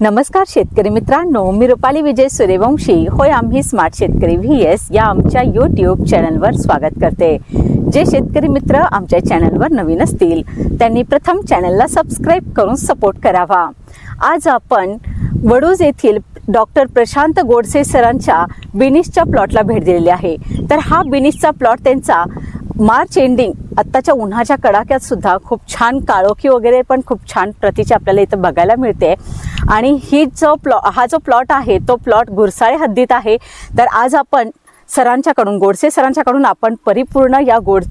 नमस्कार शेतकरी मित्रांनो मी रुपाली विजय सूर्यवंशी. होय आम्ही स्मार्ट शेतकरी व्ही एस या आमच्या यूट्यूब चॅनलवर स्वागत करते. जे शेतकरी मित्र आमच्या चॅनलवर नवीन असतील त्यांनी प्रथम चॅनलला सबस्क्राईब करून सपोर्ट करावा. आज आपण वडूज येथील डॉक्टर प्रशांत गोडसे सरांच्या बिनिशच्या प्लॉटला भेट दिलेली आहे. तर हा बिनिशचा प्लॉट त्यांचा मार्च एंडिंग आत्ताच्या उन्हाच्या कडाक्यात सुद्धा खूप छान काळोखी वगैरे पण खूप छान प्रतीची आपल्याला इथं बघायला मिळते. आणि ही जो प्लॉ हा जो प्लॉट आहे तो प्लॉट गुरसाळे हद्दीत आहे. तर आज आपण सरांच्याकडून गोडसे सरांच्याकडून आपण परिपूर्ण या गोड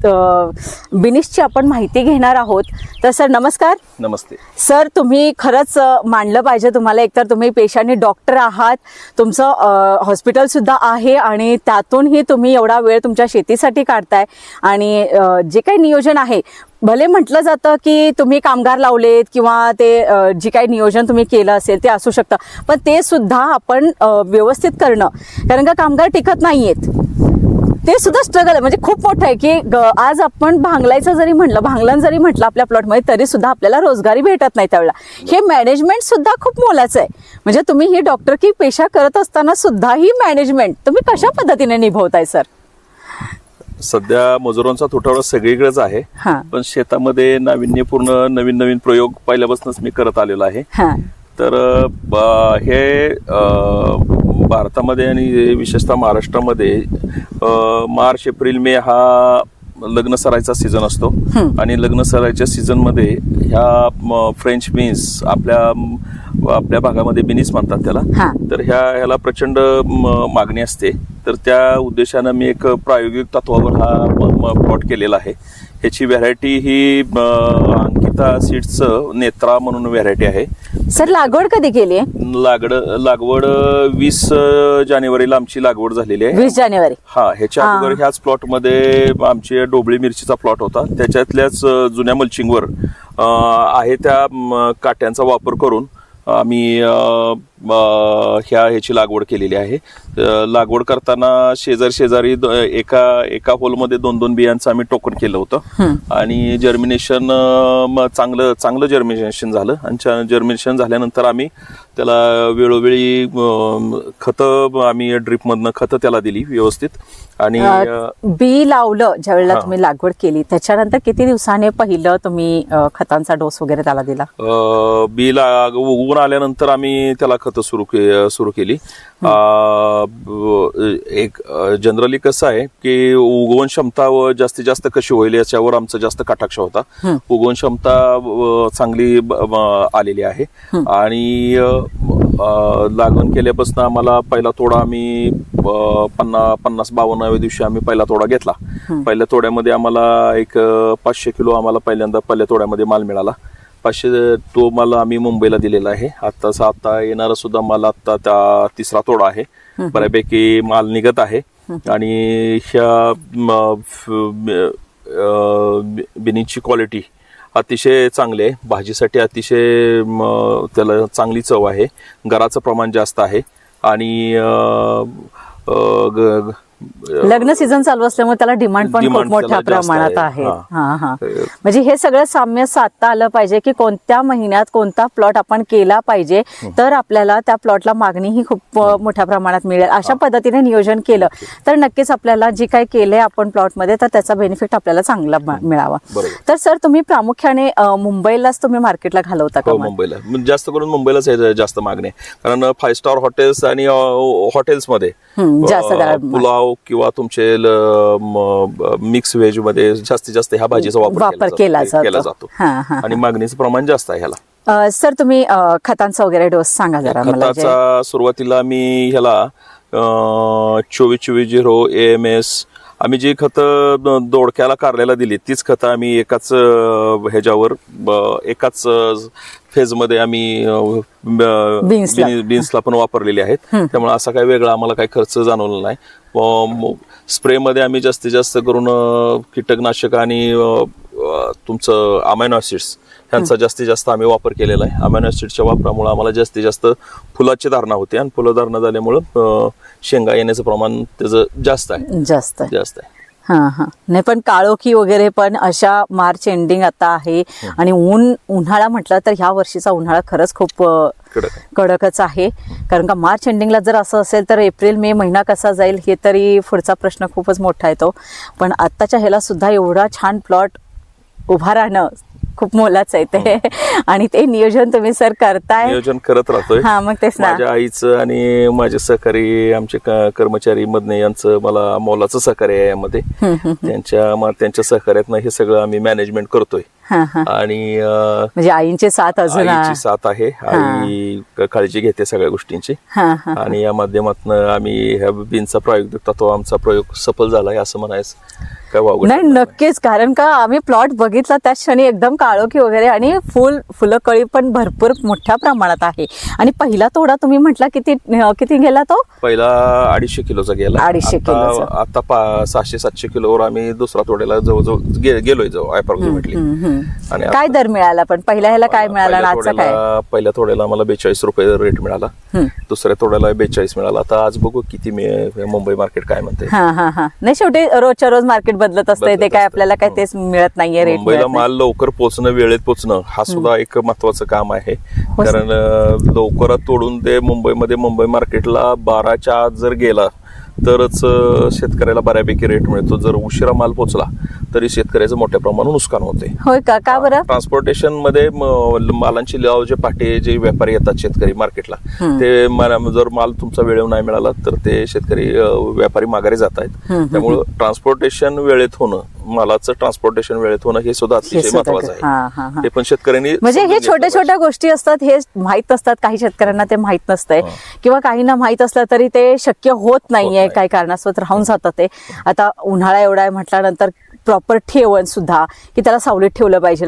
बिनिशची आपण माहिती घेणार आहोत. तर सर नमस्कार. नमस्ते. सर तुम्ही खरंच अ, मानलं पाहिजे तुम्हाला. एकतर तुम्ही पेशाने डॉक्टर आहात. तुमचं अ, हॉस्पिटल सुद्धा आहे आणि त्यातूनही तुम्ही एवढा वेळ तुमच्या शेतीसाठी काढताय. आणि जे काही नियोजन आहे भले म्हटलं जातं की तुम्ही कामगार लावलेत किंवा ते जी जे काही नियोजन तुम्ही केलं असेल ते असू शकतं. पण ते सुद्धा आपण व्यवस्थित करणं. कारण का कामगार टिकत नाही आहेत ते सुद्धा स्ट्रगल आहे. म्हणजे खूप मोठं आहे की ग- आज आपण भांगलायचं जरी म्हटलं भांगलन जरी म्हटलं आपल्या प्लॉटमध्ये तरी सुद्धा आपल्याला रोजगारी भेटत नाही त्यावेळेला. हे मॅनेजमेंट सुद्धा खूप मोलाचं आहे. म्हणजे तुम्ही ही डॉक्टर की पेशा करत असताना सुद्धा ही मॅनेजमेंट तुम्ही कशा पद्धतीने निभवताय सर सध्या मजुरांचा तुटवडा सगळीकडेच आहे. हा. पण शेतामध्ये नाविन्यपूर्ण नवीन नवीन प्रयोग पहिल्यापासूनच मी करत आलेलो आहे. हा. तर ब- हे अ, भारतामध्ये आणि विशेषतः महाराष्ट्रामध्ये अ, मार्च एप्रिल मे हा लग्न सरायचा सीझन असतो. आणि लग्न सरायच्या सीझनमध्ये ह्या म, फ्रेंच बीन्स आपल्या म, आपल्या भागामध्ये बिनीस म्हणतात त्याला. हा. तर ह्या ह्याला प्रचंड म, मागणी असते. तर त्या उद्देशानं मी एक प्रायोगिक तत्वावर हा प्लॉट केलेला आहे. ह्याची व्हरायटी ही अंकिता सीड्सचं नेत्रा म्हणून व्हरायटी आहे. सर लागवड कधी केली आहे? लागड लागवड वीस जानेवारीला आमची लागवड झालेली आहे. वीस जानेवारी. हा ह्याच्या. अगोदर ह्याच प्लॉटमध्ये आमची डोबळी मिरचीचा प्लॉट होता. त्याच्यातल्याच जुन्या मल्चिंगवर आहे त्या काट्यांचा वापर करून आम्ही ह्या ह्याची लागवड केलेली आहे. लागवड करताना शेजारी शेजारी एका एका होलमध्ये दोन दोन बियांचं आम्ही टोकन केलं होतं. आणि जर्मिनेशन चांगलं चांगलं जर्मिनेशन झालं. आणि जर्मिनेशन झाल्यानंतर आम्ही त्याला वेळोवेळी खतं आम्ही ड्रिपमधनं खतं त्याला दिली व्यवस्थित. आणि बी लावलं ज्या वेळेला. तुम्ही लागवड केली त्याच्यानंतर किती दिवसाने पहिलं तुम्ही खतांचा डोस वगैरे त्याला दिला? बीला उगवून आल्यानंतर आम्ही त्याला खतं सुरू के सुरू केली. एक जनरली कसं आहे की उगवण क्षमता व जास्तीत जास्त कशी होईल याच्यावर आमचा जास्त कटाक्ष होता. उगवण क्षमता चांगली आलेली आहे. आणि लागवण केल्यापासून आम्हाला पहिला तोडा आम्ही पन्ना पन्नास बावन्नाव्या दिवशी आम्ही पहिला तोडा घेतला. पहिल्या तोड्यामध्ये आम्हाला एक पाचशे किलो आम्हाला पहिल्यांदा पहिल्या तोड्यामध्ये माल मिळाला. पाचशे तो माल आम्ही मुंबईला दिलेला आहे. आताचा आता येणारा सुद्धा माल आता त्या तिसरा तोडा आहे. बऱ्यापैकी माल निघत आहे. आणि ह्या बिनीची क्वालिटी अतिशय चांगली आहे. भाजीसाठी अतिशय त्याला चांगली चव आहे. गराचं प्रमाण जास्त आहे. आणि लग्न सीझन चालू असल्यामुळे त्याला डिमांड पण खूप मोठ्या प्रमाणात आहे. हा. हा हा म्हणजे हे सगळं साम्य साधता आलं पाहिजे की कोणत्या महिन्यात कोणता प्लॉट आपण केला पाहिजे तर आपल्याला त्या प्लॉटला मागणी ही खूप मोठ्या प्रमाणात मिळेल अशा पद्धतीने नियोजन केलं तर नक्कीच आपल्याला जे काही केलंय आपण प्लॉटमध्ये तर त्याचा बेनिफिट आपल्याला चांगला मिळावा. तर सर तुम्ही प्रामुख्याने मुंबईलाच तुम्ही मार्केटला घालवता का हो? मुंबईला म्हणजे जास्त करून मुंबईलाच जास्त मागणी. कारण फाईव्ह स्टार हॉटेल्स आणि हॉटेल्समध्ये हम्म, पुलाव किंवा तुमचे मिक्स व्हेजमध्ये जास्तीत जास्त ह्या भाजीचा वापर वापर केला जातो. आणि मागणीचं प्रमाण जास्त आहे ह्याला. सर तुम्ही खतांचा वगैरे डोस सांगा जरा खताचा सुरुवातीला मी ह्याला चोवीस चोवीस झिरो एम एस आम्ही जी खतं दोडक्याला कारल्याला दिली तीच खतं आम्ही एकाच ह्याच्यावर एकाच फेजमध्ये आम्ही बीन्सला. पण वापरलेली आहेत. त्यामुळे असा काही वेगळा आम्हाला काही खर्च जाणवला नाही. स्प्रेमध्ये आम्ही जास्तीत जास्त करून कीटकनाशक आणि तुमचं अमायनो ऍसिड्स ह्यांचा जास्तीत जास्त आम्ही वापर केलेला आहे. अमायनो ऍसिडच्या वापरामुळे आम्हाला जास्तीत जास्त फुलाची धारणा होते आणि फुलं धारणा झाल्यामुळं शेंगा येण्याचं प्रमाण त्याचं जास्त आहे. जास्त आहे. जास्त आहे. हा हा. नाही पण काळोखी वगैरे पण अशा मार्च एंडिंग आता आहे. आणि ऊन उन्हाळा म्हटलं तर ह्या वर्षीचा उन्हाळा खरंच खूप. कडकच आहे. कारण का मार्च एंडिंगला जर असं असेल तर एप्रिल मे महिना कसा जाईल हे तरी पुढचा प्रश्न खूपच मोठा येतो. पण आत्ताच्या ह्याला सुद्धा एवढा छान प्लॉट उभा राहणं खूप मोलाचं आहे ते. आणि ते नियोजन तुम्ही सर करताय. नियोजन करत राहतोय. हा मग तेच ना. माझ्या आईचं आणि माझे सहकारी आमचे क- कर्मचारी मधने यांचं मला मोलाचं सहकार्य आहे यामध्ये. त्यांच्या म- त्यांच्या सहकार्यातनं हे सगळं आम्ही मॅनेजमेंट करतोय. हा हा आणि म्हणजे आईंचे साथ अजून आईची साथ आहे. आई काळजी घेते सगळ्या गोष्टींची. आणि या माध्यमातून आम्ही ह्या बीनचा प्रयोग देतो तो आमचा प्रयोग सफल झालाय असं म्हणायचं नाही नक्कीच. कारण का आम्ही प्लॉट बघितला त्याच क्षणी एकदम काळोखी वगैरे आणि फुल फुलं कळी पण भरपूर मोठ्या प्रमाणात आहे. आणि पहिला तोडा तुम्ही म्हटला किती किती गेला तो? पहिला अडीचशे किलोचा गेला. 250 आता- किलोचा. आता सहाशे सातशे किलोवर आम्ही दुसरा तोड्याला जवळजवळ गेलोय जवळ अप्रॉक्सिमेटली आणि आता- काय दर मिळाला? पण पहिल्या ह्याला काय मिळाला आणि पहिल्या आजचा काय? तोड्याला पहिल्या तोड्याला आम्हाला बेचाळीस रुपये रेट मिळाला. हम्म. दुसऱ्या तोड्याला बेचाळीस मिळाला. आता आज बघू किती मी- मुंबई मार्केट काय म्हणते. हा हा हा. नाही शेवटी रोजच्या रोज मार्केट बदलत असते बदलत ते काय. आपल्याला काय तेच मिळत नाहीये रेट मुंबईला माल लवकर पोहोचणं वेळेत पोहोचणं हा सुद्धा एक महत्वाचं काम आहे. हो. कारण अं, लवकरात तोडून ते मुंबईमध्ये मुंबई मार्केटला बाराच्या आत जर गेला तरच शेतकऱ्याला बऱ्यापैकी रेट मिळतो. जर उशिरा माल पोचला तरी शेतकऱ्याचं मोठ्या प्रमाणात नुकसान होते. होय का? का बरं? ट्रान्सपोर्टेशनमध्ये मालांची लिलाव जे पाटे जे व्यापारी येतात शेतकरी मार्केटला ते जर माल तुमचा वेळेवर नाही मिळाला तर ते शेतकरी व्यापारी माघारी जात आहेत त्यामुळं ट्रान्सपोर्टेशन वेळेत होणं मालाचं ट्रान्सपोर्टेशन वेळेत होणं हे सुद्धा हे अतिशय सुद्धा महत्वाचं हा, हा, हा. आहे ते पण शेतकऱ्यांनी म्हणजे हे समजून छोट्या घेतलं छोट्या गोष्टी असतात हे माहीत नसतात काही शेतकऱ्यांना ते माहीत नसतंय किंवा काहींना माहीत असलं तरी ते शक्य होत नाहीये नाही. काही कारणास्तव राहून जातं ते आता उन्हाळा एवढा आहे म्हटल्यानंतर प्रॉपर ठेवण सुद्धा की त्याला सावलीत ठेवलं पाहिजे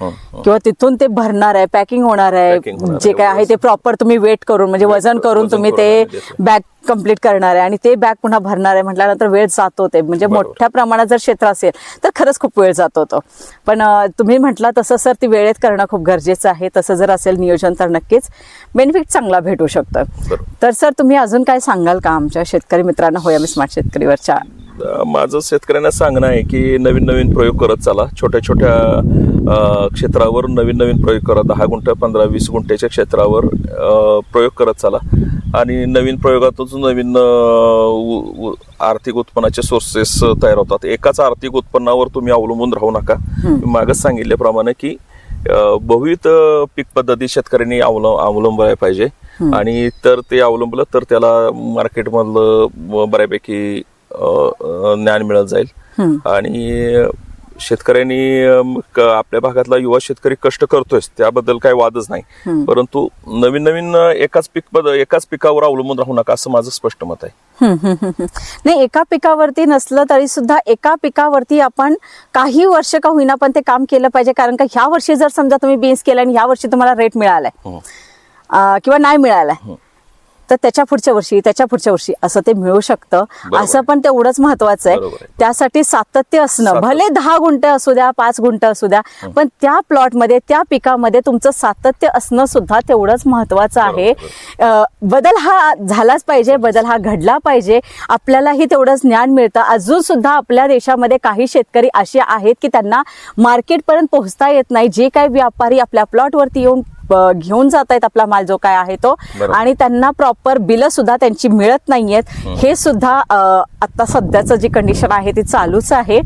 हं, हं. किंवा तिथून ते भरणार आहे पॅकिंग होणार आहे होणार जे आहे, काय आहे ते प्रॉपर तुम्ही वेट करून म्हणजे Weight वजन करून, करून वजन तुम्ही करून ते देतो. बॅग कंप्लीट करणार आहे आणि ते बॅग पुन्हा भरणार आहे म्हटल्यानंतर वेळ जातो ते. म्हणजे. मोठ्या प्रमाणात जर क्षेत्र असेल तर खरंच खूप वेळ जातो तो. पण तुम्ही म्हटलं तसं सर ती वेळेत करणं खूप गरजेचं आहे. तसं जर असेल नियोजन तर नक्कीच बेनिफिट चांगला भेटू शकतं. तर सर तुम्ही अजून काय सांगाल का आमच्या शेतकरी मित्रांना? होय आम्ही स्मार्ट शेतकरीवरच्या. माझं शेतकऱ्यांना सांगणं आहे की नवीन नवीन प्रयोग करत चाला. छोट्या छोट्या क्षेत्रावर नवीन नवीन प्रयोग करा दहा गुंठ पंधरा वीस गुंठ्याच्या क्षेत्रावर प्रयोग करत चाला. आणि नवीन प्रयोगातूनच नवीन आर्थिक उत्पन्नाचे सोर्सेस तयार होतात. एकाच आर्थिक उत्पन्नावर तुम्ही अवलंबून राहू नका. मी मागच सांगितल्याप्रमाणे की बहुविध पीक पद्धती शेतकऱ्यांनी अवलं अवलंबायला पाहिजे. आणि तर ते अवलंबलं तर त्याला मार्केटमधलं बऱ्यापैकी ज्ञान मिळत जाईल. आणि शेतकऱ्यांनी आपल्या भागातला युवा शेतकरी कष्ट करतोय त्याबद्दल काही वादच नाही. परंतु नवीन नवीन एकाच पीक एकाच पिकावर अवलंबून राहू नका असं माझं स्पष्ट मत आहे. नाही एका पिकावरती नसलं तरी सुद्धा एका पिकावरती आपण काही वर्ष का होईना पण ते काम केलं पाहिजे. कारण का ह्या वर्षी जर समजा तुम्ही बीन्स केलं आणि ह्या वर्षी तुम्हाला रेट मिळालाय. किंवा नाही मिळालाय. तर त्याच्या पुढच्या वर्षी त्याच्या पुढच्या वर्षी असं ते मिळू शकतं. असं पण तेवढंच महत्वाचं आहे. त्यासाठी सातत्य असणं. भले दहा गुंठ असू द्या पाच गुंठ असू द्या पण त्या प्लॉटमध्ये त्या पिकामध्ये तुमचं सातत्य असणं सुद्धा तेवढंच महत्वाचं आहे. बदल हा झालाच पाहिजे बदल हा घडला पाहिजे. आपल्यालाही तेवढंच ज्ञान मिळतं. अजून सुद्धा आपल्या देशामध्ये काही शेतकरी असे आहेत की त्यांना मार्केटपर्यंत पोहोचता येत नाही. जे काही व्यापारी आपल्या प्लॉटवरती येऊन घेऊन जात आहेत आपला माल जो काय आहे तो. आणि त्यांना प्रॉपर बिल सुद्धा त्यांची मिळत नाहीयेत हे सुद्धा आता सध्याचं जी कंडिशन आहे ती चालूच आहे.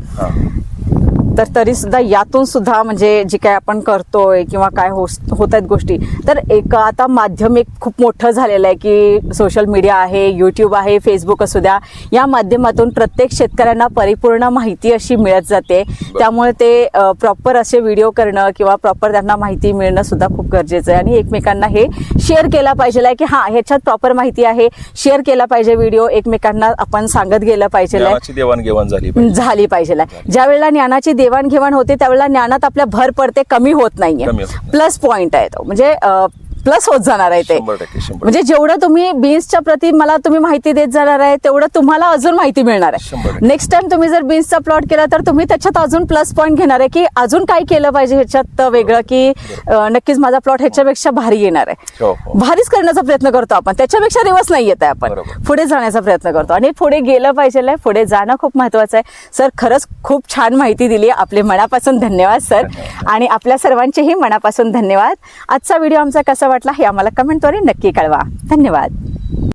तर तरी सुद्धा यातून सुद्धा म्हणजे जे काय आपण करतोय किंवा काय होत आहेत गोष्टी तर एक आता माध्यम एक खूप मोठं झालेलं आहे की सोशल मीडिया आहे युट्यूब आहे फेसबुक असू द्या. या माध्यमातून प्रत्येक शेतकऱ्यांना परिपूर्ण माहिती अशी मिळत जाते. त्यामुळे ते प्रॉपर असे व्हिडिओ करणं किंवा प्रॉपर त्यांना माहिती मिळणं सुद्धा खूप गरजेचं आहे. आणि एकमेकांना हे शेअर केला पाहिजे की हा ह्याच्यात प्रॉपर माहिती आहे. शेअर केला पाहिजे व्हिडिओ एकमेकांना आपण सांगत गेलं पाहिजे देवाणघेवाण झाली पाहिजे. झाली पाहिजे ज्या वेळेला ज्ञानाची देवाणघेवाण होते त्यावेळेला ज्ञानात आपल्या भर पडते कमी होत नाहीये. प्लस पॉइंट आहे तो म्हणजे प्लस होत जाणार आहे ते. शंभर टक्के शंभर म्हणजे जेवढं तुम्ही बीन्सच्या प्रती मला तुम्ही माहिती देत जाणार आहे तेवढं तुम्हाला अजून माहिती मिळणार शंभर आहे टक्के. नेक्स्ट टाइम तुम्ही जर बीन्सचा प्लॉट केला तर तुम्ही त्याच्यात अजून प्लस पॉईंट घेणार आहे की अजून काय केलं पाहिजे ह्याच्यात वेगळं की अं, नक्कीच माझा प्लॉट ह्याच्यापेक्षा भारी येणार आहे. हो, हो. भारीच करण्याचा प्रयत्न करतो आपण. त्याच्यापेक्षा रिवर्स नाही येत आहे आपण. बरोबर. पुढे जाण्याचा प्रयत्न करतो. आणि पुढे गेलं पाहिजे पुढे जाणं खूप महत्वाचं आहे. सर खरंच खूप छान माहिती दिली आपले मनापासून धन्यवाद सर. आणि आपल्या सर्वांचेही मनापासून धन्यवाद. आजचा व्हिडिओ आमचा कसा वाटला हे आम्हाला कमेंटद्वारे नक्की कळवा. धन्यवाद.